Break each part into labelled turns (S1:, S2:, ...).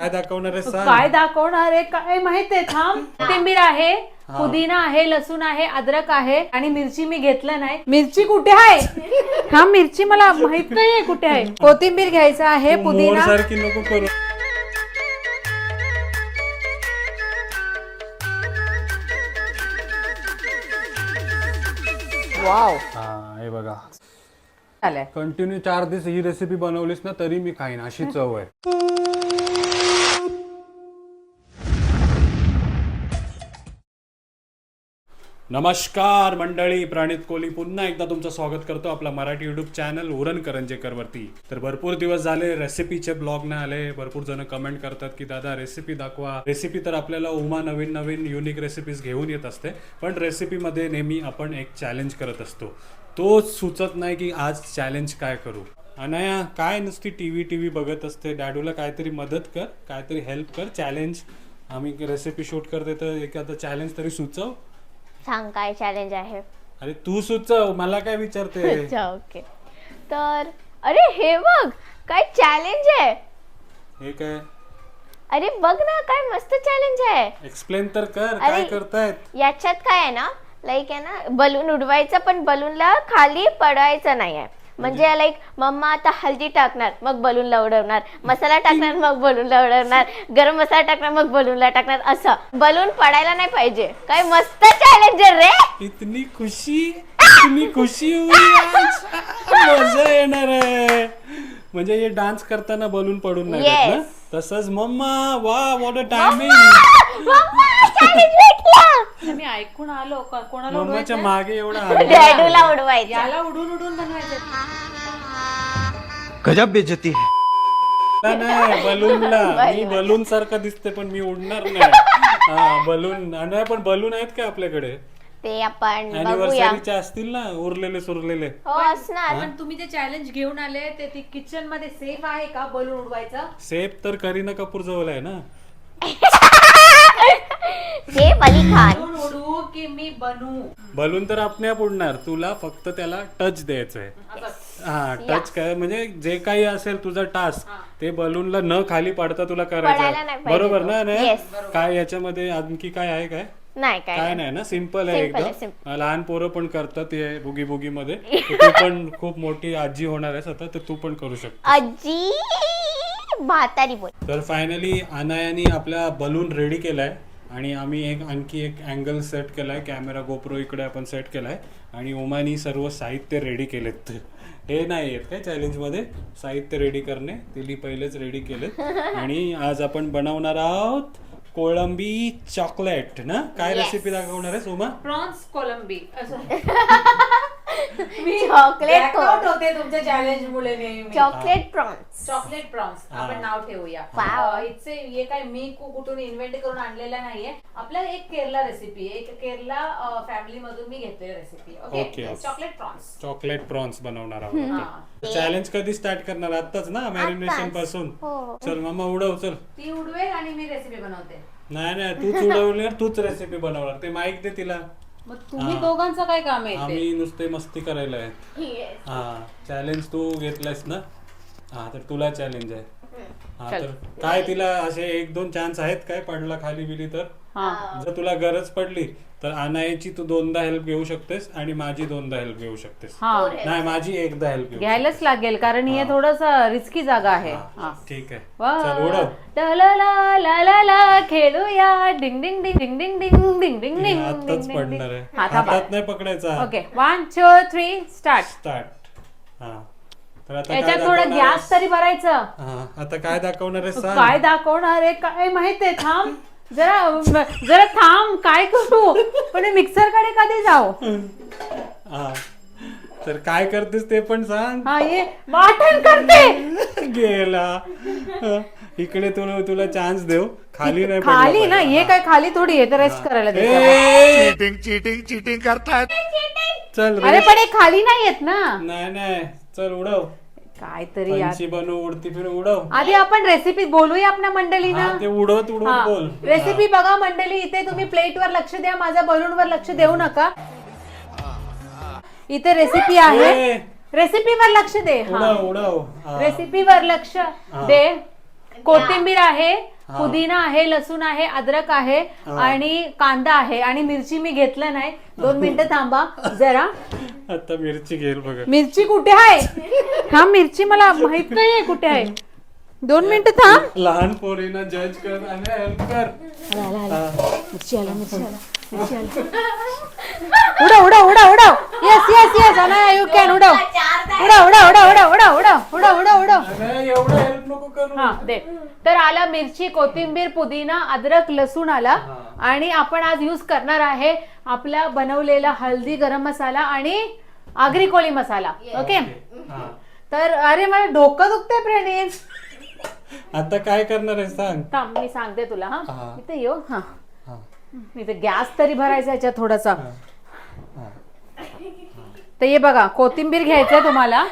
S1: काय दाखवणार आहे सांग?
S2: काय दाखवणार आहे? काय माहितीये थांब. कोथिंबीर आहे पुदिना आहे लसूण आहे अद्रक आहे आणि मिरची मी घेतलं नाही. मिरची कुठे आहे? हा मिरची मला माहीत नाहीये कुठे आहे. कोथिंबीर घ्यायचं आहे
S1: तू
S2: पुदिना.
S1: मोरसारखी नको करू.
S2: वाव.
S1: हा हे बघा. कंटिन्यू चार दिवस ही रेसिपी बनवलीस ना तरी मी खाईन. अशी चव आहे. नमस्कार मंडळी प्राणित कोहली पुन्हा एकदा तुमचं स्वागत करतो आपला मराठी युट्यूब चॅनल उरण करंजेकर वरती तर भरपूर दिवस झाले रेसिपीचे ब्लॉग नाही आले. भरपूर जण कमेंट करतात की दादा रेसिपी दाखवा. रेसिपी तर आपल्याला उमा नवीन नवीन युनिक रेसिपीज घेऊन येत असते. पण रेसिपीमध्ये नेहमी आपण एक चॅलेंज करत असतो. तो सुचत नाही की आज चॅलेंज काय करू. अनया काय नुसती टी व्ही टी व्ही बघत असते? डॅडूला काहीतरी मदत कर काहीतरी हेल्प कर. चॅलेंज आम्ही रेसिपी शूट करते तर एखादं चॅलेंज तरी सुचव.
S3: सांग काय चॅलेंज आहे.
S1: अरे तू सुचव मला काय विचारते
S3: अच्छा ओके तर अरे हे बघ काय चॅलेंज आहे.
S1: हे काय?
S3: अरे बघ ना काय मस्त चॅलेंज आहे.
S1: एक्सप्लेन तर कर काय
S3: अरे.
S1: करतायत?
S3: याच्यात काय आहे ना लाईक आहे ना बलून उडवायचं पण बलूनला खाली पडवायचं नाही आहे म्हणजे लाईक मम्मा आता हल्दी टाकणार मग बलूनला उडवणार. मसाला टाकणार मग बलूनला उडवणार. गरम मसाला टाकणार मग बलूनला टाकणार. असं. बलून पडायला नाही पाहिजे. काय मस्त चॅलेंज रे!
S1: इतनी खुशी इतनी खुशी हुई आज. म्हणजे हे डान्स करताना बलून पडून नाही. तसंच मम्मा वा वॉट अ टायमिंग
S2: मी ऐकून आलो का- कोणाला
S1: मम्माच्या
S2: उडवायचं?
S1: मागे एवढा.
S3: डॅडूला उडवायचं.
S2: याला उडून उडून बनवायचं.
S4: गजब बेइज्जती है।
S1: नाही, नाही बलूनला. मी बलून सारखं दिसते पण मी उडणार नाही. हा बलून. नाही पण बलून आहेत का आपल्याकडे?
S3: ते आपण बघूया.
S1: अॅनिव्हर्सरीचे असतील ना उरलेले सुरलेले.
S3: हो असणार.
S2: पण तुम्ही जे चॅलेंज घेऊन आले ते ती किचनमध्ये सेफ आहे का? बलून उडवायचं?
S1: सेफ तर करीना कपूर जवळ आहे ना.
S3: हे अली खान
S2: बलून उडवू की मी बनू?
S1: बलून तर आपण्याप उडणार. तुला फक्त त्याला टच द्यायचंय. हा टच काय म्हणजे जे काही असेल तुझा टास्क ते बलूनला न खाली पाडता तुला करायचं
S3: पडायला पाहिजे
S1: बरोबर. ना नाही? काय याच्यामध्ये आणखी काय आहे काय?
S3: नाही काय
S1: काय नाही. ना सिंपल आहे
S3: Simple आहे,
S1: एकदम लहान पोरं पण करतात हे बुगी बुगी मध्ये तू पण खूप मोठी आजी होणार आहेस आता तर तू पण करू शकतो
S3: आजी? म्हातारी बोल.
S1: तर फायनली अनायानी आपला बलून रेडी केलाय आणि आम्ही एक आणखी एक अँगल सेट केलाय. कॅमेरा गोप्रो इकडे आपण सेट केलाय. आणि ओमानी सर्व साहित्य रेडी केलेत. हे नाही आहेत काय चॅलेंजमध्ये? साहित्य रेडी करणे तिली पहिलेच रेडी केलेत. आणि आज आपण बनवणार आहोत कोळंबी चॉकलेट ना? काय
S3: Yes.
S1: रेसिपी दाखवणार आहे सोमा
S2: प्रॉन्स कोलंबी
S3: चॉकलेट
S2: Blackout होते तुमच्या चॅलेंज मुळे नेहमी
S3: चॉकलेट प्रॉन्स
S2: चॉकलेट प्रॉन्स आपण नाव ठेवूया. अं, इथचे हे काय मी कु- कुठून इन्व्हेंट करून आणलेला नाहीये. आपल्या एक केरला रेसिपी एक केरला फॅमिली मधून मी घेतलेली recipe
S1: Okay.
S2: Okay chocolate prawns
S1: chocolate prawns बनवणार आहोत. चॅलेंज कधी स्टार्ट करणार? आताच ना? मॅरिनेशनपासून?
S3: हो.
S1: चल मामा उडव चल.
S2: ती उडवेल आणि मी रेसिपी बनवते.
S1: नाही नाही तूच उडवणार तूच रेसिपी बनवणार. ते माईक दे तिला.
S2: मग तुम्ही दोघांचं काय काम आहे ते?
S1: आम्ही नुसते मस्ती करायला आहे. हा चॅलेंज तू घेतलायस ना? हा तर तुला चॅलेंज आहे. हा तर काय तिला असे एक दोन चान्स आहेत काय पडला खाली बिली तर?
S2: हा.
S1: जर तुला गरज पडली तर अनायाची तू दोनदा हेल्प घेऊ शकतेस आणि माझी दोनदा हेल्प घेऊ शकतेस.
S2: हा.
S1: नाही माझी एकदा हेल्प घेऊ
S2: घ्यायलाच लागेल कारण ही थोडस रिस्की जागा आहे. हा.
S1: ठीक आहे.
S2: वा.
S1: चल उडव.
S2: ला ला ला ला ला ला खेळूया. डिंग डिंग डिंग डिंग डिंग डिंग डिंग डिंग डिंग
S1: हातच
S2: डिंग
S1: पडणार आहे.
S2: हा थांबा.
S1: हातात नाही पकडायचा.
S2: Okay one two three start
S1: start हा. तर आता काय
S2: याच्यात थोडं
S1: दाखवणार
S2: गॅस
S1: आहेस?
S2: तरी भरायचं.
S1: हा. आता काय दाखवणार आहे सांग.
S2: काय दाखवणार आहे? काय माहितीये? थांब. जरा जरा थांब काय करू? पण मिक्सरकडे कधी जाऊ?
S1: हा. तर काय करतेस ते पण सांग.
S2: हा ये. वाटण करते.
S1: गेला. इकडे तुला तुला चान्स देऊ. खाली नाही
S2: खाली ना. हे. काय खाली थोडी आहे रेस्ट करायला दे
S1: ए,
S4: चीटिंग चीटिंग चीटिंग करता है
S1: चल
S2: अरे पण हे खाली नाही येत ना.
S1: नाही नाही. चल उडव.
S2: काहीतरी यार
S1: पंची बनव उडती फिर उडव.
S2: आधी आपण रेसिपी बोलूया आपल्या मंडळीना.
S1: हा, ते उडवत उडवत बोल.
S2: रेसिपी बघा मंडळी इथे तुम्ही प्लेट वर लक्ष द्या माझ्या बलून वर लक्ष देऊ नका. इथे रेसिपी आहे.
S1: ए,
S2: रेसिपी वर लक्ष दे.
S1: उडव उडव. हा.
S2: रेसिपी वर लक्ष दे. कोथिंबीर आहे. पुदिना आहे लसूण आहे अद्रक आहे आणि कांदा आहे. आणि मिरची मी घेतलं नाही. दोन मिनिटं थांबा जरा.
S1: आता मिरची घेईल बघा.
S2: मिरची कुठे आहे? हा मिरची मला माहीत नाहीये कुठे आहे. दोन मिनिटं थांब.
S1: लहान पोरीना जज कर आणि हेल्प कर.
S2: मिरची आला मिरची आला मिरची आला उडव उडव उडव उडव. Yes yes yes Anaya you can उडव. उडव उडव उडव उडव उडव उडव उडव उडव उडव.
S1: एवढं हेल्प नको करू.
S2: हा दे. तर आला मिरची कोथिंबीर पुदिना अद्रक लसूण आला. आणि आपण आज यूज करणार आहे आपला बनवलेला हल्दी गरम मसाला आणि आगरी कोळी मसाला. ओके
S1: हा.
S2: तर अरे मला डोकं दुखतंय प्रणीत.
S1: आता काय करणार आहे सांग.
S2: थांब मी सांगते तुला हा.
S1: हा.
S2: इथे येऊ हा.
S1: हा.
S2: इथे गॅस तरी भरायचा याच्यात थोडासा.
S1: हा.
S2: तर ये बघा कोथिंबीर घ्यायचंय तुम्हाला.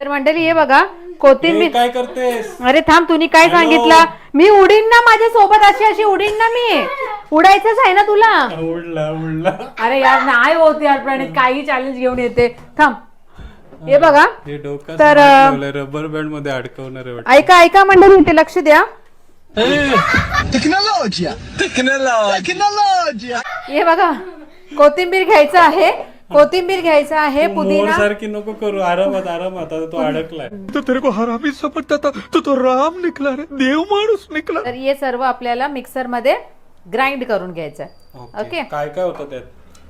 S2: तर मंडळी हे बघा कोथिंबीर.
S1: हे काय करतेस?
S2: अरे थांब तुम्ही काय. सांगितलं? मी उडीन ना माझ्या सोबत अशी अशी उडीन ना मी. उडायचंच आहे ना तुला?
S1: उडला उडला.
S2: अरे यार नाही होत यार प्रणित काही चॅलेंज घेऊन येते. थांब. हे बघा.
S1: हे
S2: तर,
S1: रबर बँडमध्ये अडकवणार.
S2: ऐका ऐका मंडळी इथे लक्ष द्या.
S4: Tecnologia! Tecnologia!
S2: हे बघा कोथिंबीर घ्यायचं आहे कोथिंबीर घ्यायचं आहे पुदिना.
S1: सारखी नको करू आरामात आरामात आता तो अडकलाय.
S4: तो तेरे को हरामी समझता था तो तो राम निकला रे देव माणूस निकला.
S2: तर हे सर्व आपल्याला मिक्सरमध्ये ग्राइंड करून घ्यायचं आहे. ओके
S1: काय काय होतं त्यात?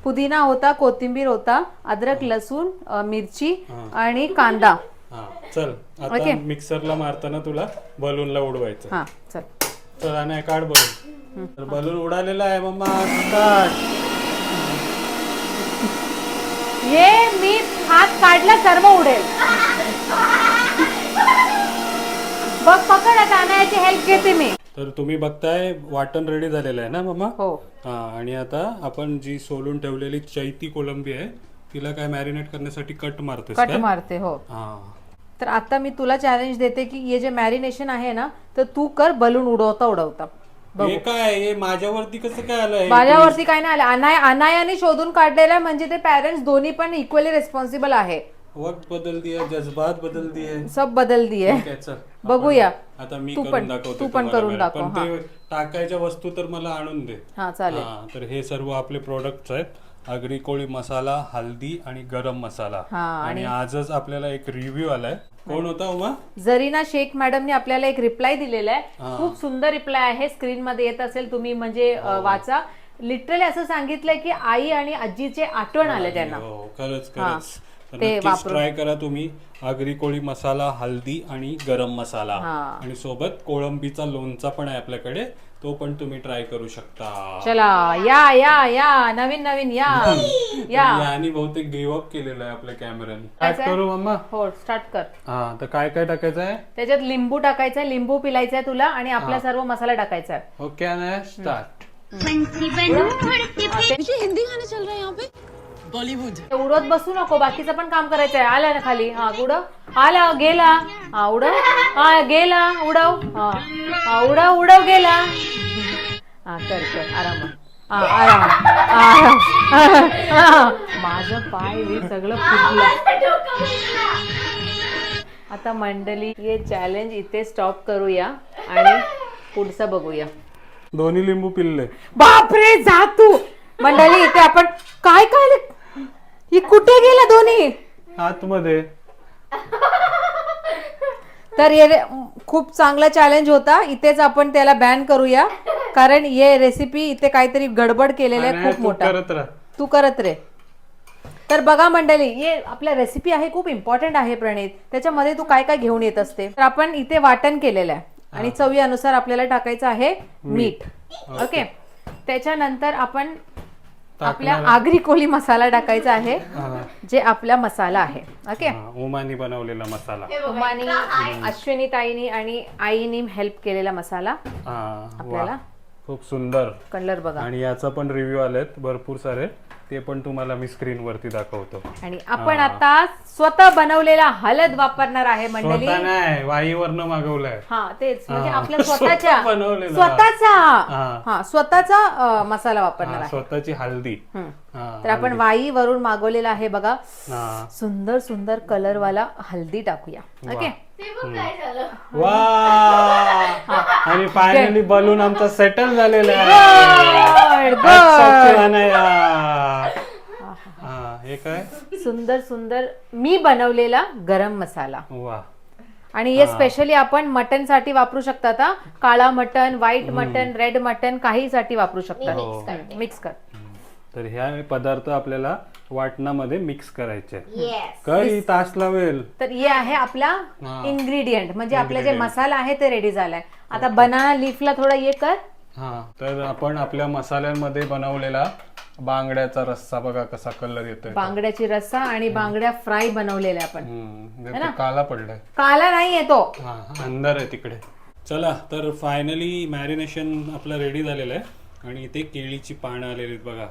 S2: पुदिना होता कोथिंबीर होता अद्रक लसूण अ, मिरची आणि कांदा.
S1: हा चल
S2: ओके.
S1: आता मिक्सरला मारताना तुला बलूनला उडवायचं
S2: हा चल.
S1: चल आणि काढ बलून तर बलून उडालेला आहे मम्मा. काढ
S2: ये मी हात काढला सर्व उडेल. बघ पकड आता अनायाची हेल्प घेते मी.
S1: तर तुम्ही बघताय वाटण रेडी झालेलं आहे ना मम्मा?
S2: हो.
S1: हा आणि आता आपण जी सोलून ठेवलेली चैती कोलंबी आहे तिला काय मॅरिनेट करण्यासाठी कट मारतोस
S2: कट मारते हो.
S1: हा.
S2: तर आता मी तुला चॅलेंज देते की हे जे मॅरिनेशन आहे ना तर तू कर बलून उडवता उडवता.
S1: हे काय हे माझ्यावरती कसं काय आलंय
S2: माझ्यावरती काय नाही आलं. अनाय अनायाने शोधून काढलेलं आहे म्हणजे ते पॅरेंट्स दोन्ही पण इक्वली रिस्पॉन्सिबल आहे.
S1: वक्त बदल दिया जज्बात बदल दिए
S2: सब बदल दिए
S1: ठीक आहे, चल.
S2: बघूया.
S1: आता मी
S2: तू
S1: करून
S2: पण-
S1: दाखवतो
S2: तू पण
S1: तुम्हाला
S2: करून
S1: बाहेर.
S2: दाखव,
S1: पण ते टाकायच्या वस्तू तर मला आणून दे.
S2: हा चालेल.
S1: हा तर हे सर्व आपले प्रोडक्ट आहेत. आगरी कोळी मसाला हल्दी आणि गरम मसाला.
S2: हा,
S1: आणि आजच आपल्याला एक रिव्ह्यू आलाय. कोण होता उमा?
S2: जरीना शेख मॅडमने आपल्याला एक रिप्लाय दिलेला आहे. खूप सुंदर रिप्लाय आहे. स्क्रीन मध्ये येत असेल तुम्ही म्हणजे अ, वाचा. लिटरली असं सांगितलंय की आई आणि आजीचे आठवण आले त्यांना.
S1: हो खरंच खरंच.
S2: ते.
S1: ट्राय करा तुम्ही. आगरी कोळी मसाला हल्दी आणि गरम मसाला.
S2: हा.
S1: आणि सोबत कोळंबीचा लोणचा पण आहे आपल्याकडे. तो पण तुम्ही ट्राय करू शकता.
S2: चला या या या नवीन नवीन या या.
S1: यानी बहुतेक गिव्ह केलेलं आहे आपल्या कॅमेऱ्याने
S2: काय
S1: स्टार्ट करू मम्मा.
S2: हो स्टार्ट कर.
S1: हा तर काय काय टाकायचं आहे?
S2: त्याच्यात लिंबू टाकायचा लिंबू पिलायचा आहे तुला आणि आपला सर्व मसाला टाकायचा आहे.
S1: ओके स्टार्ट
S5: हिंदी गाने चल रहे हैं यहाँ पे? बॉलीवुड.
S2: ते उडवत बसू नको बाकीचं पण काम करायचं आहे आला ना खाली. हा उडव. आला गेला. हा उडव. हा गेला उडव. हा हा उडव उडव गेला. हा कर कर आराम हा आराम आराम हा. माझं पाय बी सगळं फुटलं. आता मंडळी हे चॅलेंज इथे स्टॉप करूया आणि पुढचं बघूया.
S1: दोन्ही लिंबू पिल्ले.
S2: बापरे जा तू. मंडळी इथे आपण काय काय ही कुठे गेला दोन्ही?
S1: आतमध्ये.
S2: तर हे रे- खूप चांगला चॅलेंज होता. इथेच आपण त्याला बॅन करूया. कारण हे रेसिपी इथे काहीतरी गडबड केलेलं आहे खूप मोठा.
S1: करत राहा.
S2: तू करत रे. तर बघा मंडळी हे आपल्या रेसिपी आहे खूप इम्पॉर्टंट आहे प्रणित. त्याच्यामध्ये तू काय काय घेऊन येत असते? तर आपण इथे वाटण केलेलं आहे. आणि चवीनुसार आपल्याला टाकायचं आहे मीठ. ओके. त्याच्यानंतर आपण आपल्या आगरी कोली मसाला टाकायचा आहे. जे आपला मसाला आहे. ओके
S1: हा, उमानी बनवलेला मसाला.
S2: उमानी अश्विनी ताईनी आणि आईनी हेल्प केलेला मसाला आपल्याला?
S1: खूप सुंदर.
S2: कलर बघा.
S1: आणि याचा पण रिव्ह्यू आलेत भरपूर सारे. ते पण तुम्हाला मी स्क्रीन वरती दाखवतो.
S2: आणि आपण आता स्वतः बनवलेला हळद वापरणार आहे मंडळी.
S1: स्वतः नाही वाईवरनं मागवलंय.
S2: हा तेच. म्हणजे
S1: हा.
S2: आपल्या स्वतःच्या
S1: स्वतः बनवलेला.
S2: स्वतःचा.
S1: हा.
S2: हा स्वतःचा अ, मसाला वापरणार
S1: हा,
S2: आहे.
S1: स्वतःची हल्दी.
S2: हम्म.
S1: हा,
S2: तर आपण वाई वरून मागवलेला आहे बघा.
S1: हा.
S2: सुंदर सुंदर कलर वाला हल्दी टाकूया. ओके?
S1: वा. आणि फायनली बलून आमचा सेटल झालेला आहे. हा हे काय?
S2: सुंदर सुंदर. मी बनवलेला गरम मसाला.
S1: वा.
S2: आणि हे स्पेशली आपण मटनसाठी वापरू शकतात हा काळा mutton white mutton red mutton काही साठी वापरू शकतात मिक्स कर.
S1: तर ह्या पदार्थ आपल्याला वाटणामध्ये मिक्स करायचे.
S3: येस
S1: काही तास लावेल.
S2: तर हे आहे आपला
S1: हा.
S2: इन्ग्रेडियंट म्हणजे आपला जे मसाला आहे ते रेडी झालाय. आता बनाना लीफला थोडा हे कर.
S1: हा. तर आपण आपल्या मसाल्यांमध्ये बनवलेला बांगड्याचा रस्सा बघा कसा कलर येतोय
S2: बांगड्याची रस्सा आणि बांगड्या फ्राय बनवलेल्या आपण.
S1: हम्म, काला पडलाय.
S2: काला नाही येतो
S1: हा अंदर आहे तिकडे. चला तर फायनली मॅरिनेशन आपलं रेडी झालेलं आहे. आणि इथे केळीची पानं आलेली आहेत बघा.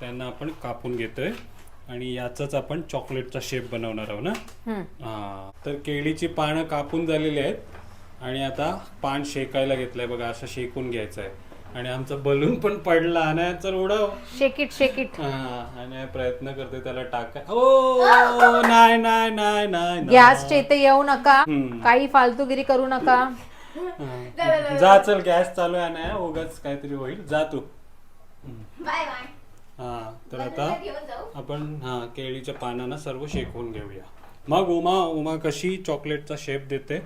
S1: त्यांना आपण कापून घेतोय. आणि याचाच आपण चॉकलेटचा शेप बनवणार आहोत ना. हा तर केळीची पानं कापून झालेली आहेत. आणि आता पान शेकायला घेतलंय बघा असं शेकून घ्यायचं आहे आणि आमचा बलून पण पडला आणि चल उडव
S2: शेकिट शेकिट
S1: हा आणि प्रयत्न करते त्याला टाका ओ नाही नाही नाही नाही
S2: गॅसच्या इथे येऊ नका. काही फालतूगिरी करू नका.
S1: हा. जा चल गॅस चालू आहे ना उगाच काहीतरी होईल. जा तू.
S3: Bye bye.
S1: हा तर आता आपण हा केळीच्या पानांना सर्व शेकवून घेऊया. मग उमा उमा कशी चॉकलेटचा शेप देते?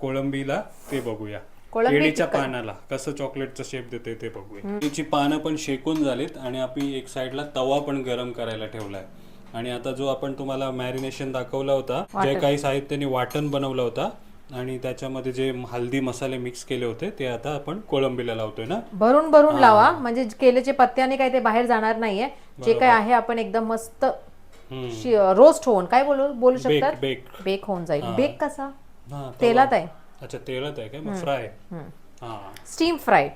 S1: कोळंबीला ते बघूया. केळीच्या पानाला कसं चॉकलेटचा शेप देते ते बघूया. केळीची पानं पण शेकून झालीत आणि आपली एक साईडला तवा पण गरम करायला ठेवलाय. आणि आता जो आपण तुम्हाला मॅरिनेशन दाखवला होता जे काही साहित्याने वाटण बनवलं होता आणि त्याच्यामध्ये जे हल्दी मसाले मिक्स केले होते ते आता आपण कोळंबीला लावतोय ना?
S2: भरून भरून लावा. म्हणजे केलेचे पत्त्याने काही ते बाहेर जाणार नाहीये. जे काय आहे आपण एकदम मस्त रोस्ट होऊन. काय बोलू बोलू शकतात?
S1: बेक
S2: बेक होऊन जाईल. बेक कसा? तेलात आहे.
S1: अच्छा तेलात आहे काय? मग फ्राय हा.
S2: Steam fry.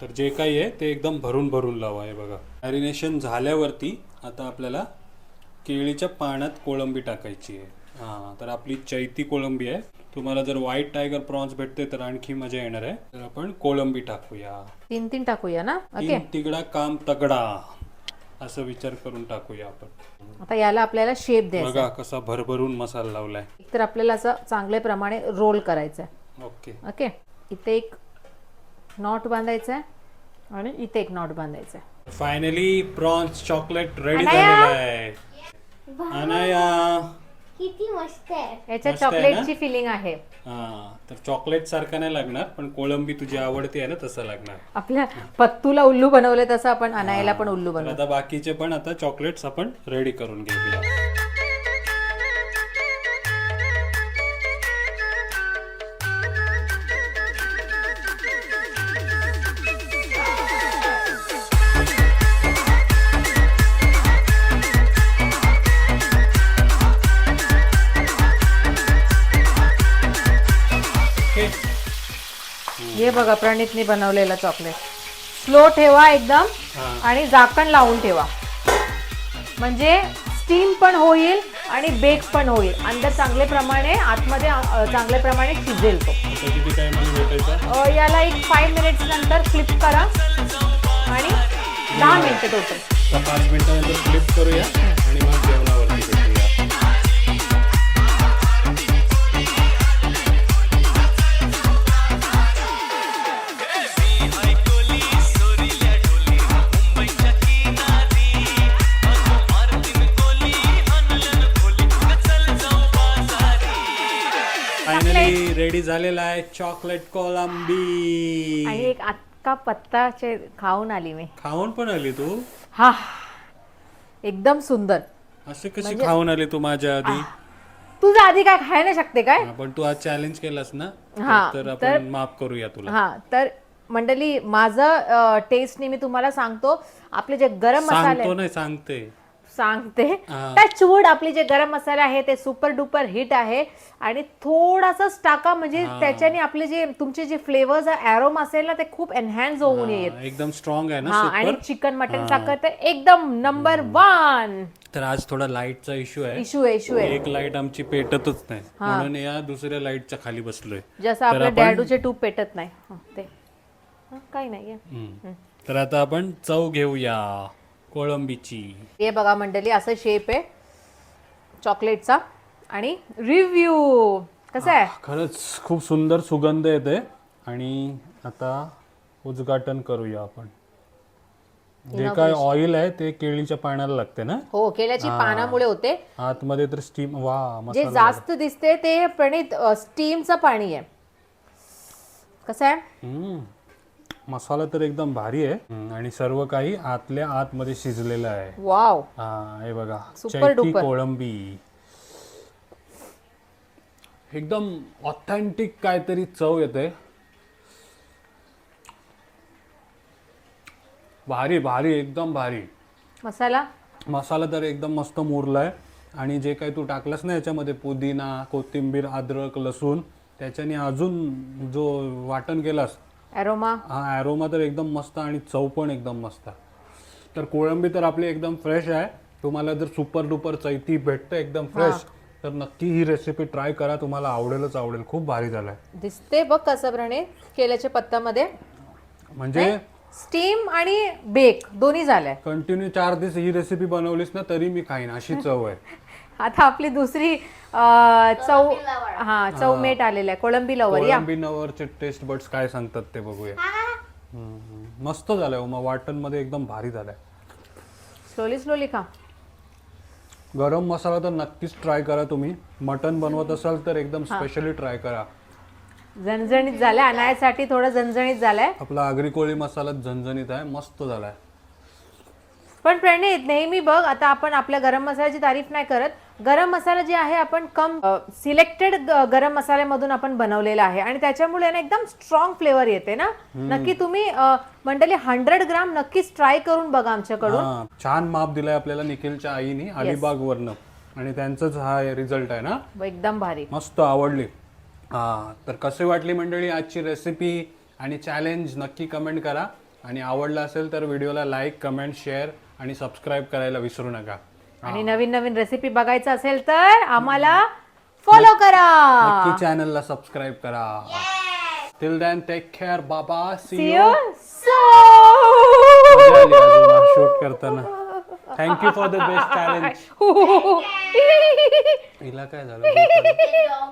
S1: तर जे काही आहे ते एकदम भरून भरून लावा आहे बघा. मॅरिनेशन झाल्यावरती आता आपल्याला केळीच्या पाण्यात कोळंबी टाकायची आहे. हा तर आपली चैती कोळंबी आहे. तुम्हाला जर व्हाईट टायगर प्रॉन्स भेटते तर आणखी मजा येणार आहे. तर आपण कोळंबी टाकूया.
S2: तीन तीन टाकूया ना?
S1: तीन तिगडा काम तगडा. असं विचार करून टाकूया आपण.
S2: आता याला आपल्याला शेप द्यायचा
S1: बघा कसा भरभरून मसाला लावलाय.
S2: तर आपल्याला असं चांगल्या प्रमाणे रोल करायचं आहे.
S1: ओके
S2: ओके इथे एक नॉट बांधायचा आहे आणि इथे एक नॉट बांधायचा आहे.
S1: Finally prawns chocolate ready? झालेलं आहे. अनाया!
S3: किती मस्त आहे.
S2: याच्यात
S1: मस्त आहे ना?
S2: चॉकलेटची फिलिंग आहे.
S1: हा तर चॉकलेट सारखा नाही लागणार पण कोळंबी तुझी आवडती आहे ना तसं लागणार.
S2: आपल्या पत्तूला उल्लू बनवले तसं आपण अनायला पण उल्लू
S1: तर
S2: बनवू
S1: आता बाकीचे पण आता चॉकलेट्स आपण रेडी करून घेऊया.
S2: हे बघा प्रणितने बनवलेला चॉकलेट स्लो ठेवा एकदम. आणि झाकण लावून ठेवा. म्हणजे स्टीम पण होईल आणि बेक पण होईल. अंदर चांगल्या प्रमाणे आतमध्ये अ, चांगल्या प्रमाणे शिजेल तो याला एक फाईव्ह मिनिट्स नंतर फ्लिप करा. आणि दहा मिनिटं टोटल
S1: पाच मिनिटानंतर फ्लिप करूया. रेडी झालेला आहे चॉकलेट कोलंबी.
S2: आणि एक अक्का पत्ताचे खाऊन आली मी.
S1: खाऊन पण आली तू?
S2: हा. एकदम सुंदर.
S1: असे कशी खाऊन आली तू माझ्या आधी?
S2: तुझं आधी काय खाय नाही शकते काय?
S1: पण तू आज चॅलेंज केलास ना?
S2: हा,
S1: तर आपण माफ करूया तुला.
S2: हा तर मंडळी माझं टेस्टने मी तुम्हाला सांगतो. आपले जे गरम मसाले
S1: सांगतो नाही सांगते.
S2: सांगते. टचवूड आपले जे गरम मसाले आहे ते सुपर डुपर हिट आहे. आणि थोडासाच टाका म्हणजे त्याच्याने आपले जे तुमचे जे फ्लेवर्स अरोम असेल ना ते खूप एनहॅन्स होऊन येईल.
S1: हा, एकदम स्ट्रॉंग आहे ना
S2: आणि चिकन मटन साखर तर एकदम नंबर वन
S1: तर आज थोडा लाईटचा इश्यू आहे.
S2: इशू आहे इशू आहे.
S1: एक लाइट आमची पेटतच नाही. म्हणून या दुसऱ्या लाईटच्या खाली बसलोय.
S2: जसं आपल्या डॅडूचे टूप पेटत नाही. ते. काही नाही.
S1: तर आता आपण चव घेऊया. कोळंबीची.
S2: हे बघा मंडळी असं शेप आहे. चॉकलेटचा आणि रिव्ह्यू कसं आहे?
S1: खरंच खूप सुंदर सुगंध येते. आणि आता उद्घाटन करूया आपण. जे काय ऑइल आहे ते केळीच्या पाण्याला लागते ना?
S2: हो केल्याची पानामुळे होते.
S1: आतमध्ये तर स्टीम वा
S2: जे जास्त दिसते ते प्रणित स्टीमचं पाणी आहे. कसं आहे.
S1: मसाला तर एकदम भारी आहे. आणि सर्व काही आतल्या आतमध्ये शिजलेलं आहे.
S2: वाव.
S1: हा हे बघा.
S2: Super
S1: चैती
S2: duper.
S1: कोळंबी. एकदम ऑथेंटिक काहीतरी चव येते. भारी भारी एकदम भारी.
S2: मसाला?
S1: मसाला तर एकदम मस्त मुरलाय. आणि जे काही तू टाकलंस ना याच्यामध्ये पुदिना कोथिंबीर अद्रक लसूण त्याच्याने अजून जो वाटण केलास
S2: अरोमा
S1: हा ॲरोमा तर एकदम मस्त आणि चव पण एकदम मस्त. तर कोळंबी तर आपली एकदम फ्रेश आहे. तुम्हाला जर सुपर डुपर चैती भेटतं एकदम फ्रेश तर नक्की ही रेसिपी ट्राय करा. तुम्हाला आवडेलच आवडेल. खूप भारी झालंय.
S2: दिसते बघ कसं प्रणित केल्याच्या पत्तामध्ये
S1: म्हणजे?
S2: स्टीम आणि बेक दोन्ही झालंय.
S1: कंटिन्यू चार दिवस ही रेसिपी बनवलीस ना तरी मी खाईन. अशी चव आहे.
S2: आता आपली दुसरी अं, चव हा चवमेट आलेला आहे कोळंबी लवर या.
S1: कोळंबी नवरचे टेस्ट बड्स काय सांगतात ते बघूया. हम्म, हम्म. मस्त झालंय उमा वाटणमध्ये एकदम भारी झालंय.
S2: स्लोली स्लोली खा.
S1: गरम मसाला तर नक्कीच ट्राय करा तुम्ही. मटन बनवत असाल तर एकदम स्पेशली ट्राय करा.
S2: झणझणीत झालाय अनायासाठी थोडं झणझणीत झालाय.
S1: आपला आगरी कोळी मसाला झणझणीत आहे मस्त झालाय.
S2: पण प्रणित नेहमी बघ आता आपण आपल्या गरम मसाल्याची तारीफ नाही करत. गरम मसाला जे आहे आपण कम सिलेक्टेड गरम मसाल्यामधून आपण बनवलेला आहे. आणि त्याच्यामुळे ना एकदम स्ट्रॉंग फ्लेवर येते ना? नक्की तुम्ही मंडळी हंड्रेड ग्राम नक्कीच ट्राय करून बघा आमच्याकडून.
S1: छान माप दिलाय आपल्याला निखिलच्या आईनी अलिबाग वरनं आणि त्यांचंच हा रिझल्ट आहे ना?
S2: एकदम भारी.
S1: मस्त आवडली. हा तर कसे वाटली मंडळी आजची रेसिपी आणि चॅलेंज नक्की कमेंट करा. आणि आवडला असेल तर व्हिडिओला लाईक कमेंट शेअर आणि सबस्क्राईब करायला विसरू नका.
S2: आणि नवीन नवीन रेसिपी बघायचं असेल तर आम्हाला फॉलो करा.
S1: नक्की चॅनलला सबस्क्राईब करा. टिल दॅन टेक केअर बाबा सी यू. शूट करताना thank you for the best challenge हिला काय झालं